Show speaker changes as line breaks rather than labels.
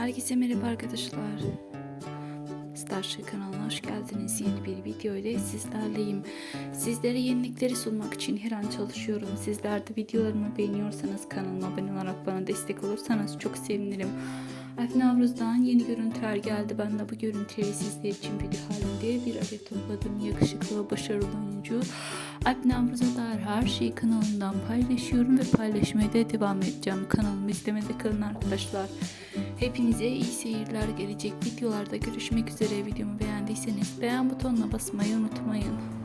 Herkese merhaba arkadaşlar. Starship kanalına hoş geldiniz. Yeni bir video ile sizlerleyim. Sizlere yenilikleri sunmak için her an çalışıyorum. Sizler de videolarımı beğeniyorsanız kanalıma abone olarak bana destek olursanız çok sevinirim. Alp Navruz'dan yeni görüntüler geldi. Ben de bu görüntüleri sizler için video halinde bir araya topladım. Yakışıklı ve başarılı oyuncu Alp Navruz'a dair her şeyi kanalımdan paylaşıyorum ve paylaşmaya da devam edeceğim. Kanalımı izlemede kalın arkadaşlar. Hepinize iyi seyirler gelecek videolarda görüşmek üzere. Videomu beğendiyseniz beğen butonuna basmayı unutmayın.